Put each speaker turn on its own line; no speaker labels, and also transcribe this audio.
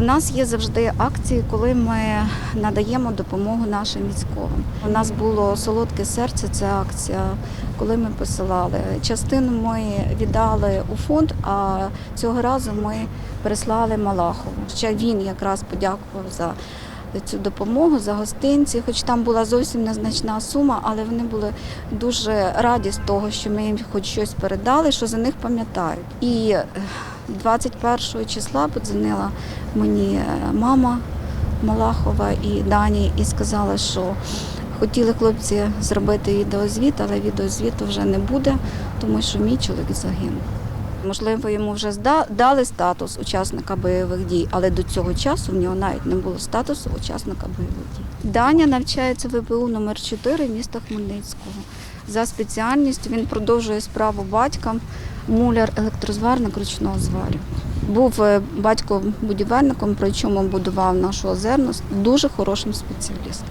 У нас є завжди акції, коли ми надаємо допомогу нашим військовим. У нас було солодке серце. Це акція, коли ми посилали. Частину ми віддали у фонд, а цього разу ми переслали Малахову. Ще він якраз подякував за цю допомогу, за гостинці, хоч там була зовсім незначна сума, але вони були дуже раді з того, що ми їм хоч щось передали, що за них пам'ятають. І 21 числа подзвонила мені е, мама Малахова і Дані і сказала, що хотіли хлопці зробити відеозвіт, але відеозвіту вже не буде, тому що мій чоловік загинув. Можливо, йому вже дали статус учасника бойових дій, але до цього часу в нього навіть не було статусу учасника бойових дій. Даня навчається в ВПУ номер 4 міста Хмельницького. За спеціальністю він продовжує справу батька, муляр електрозварник ручного зварю. Був е, батько будівельником, причому будував нашу озерну, дуже хорошим спеціалістом.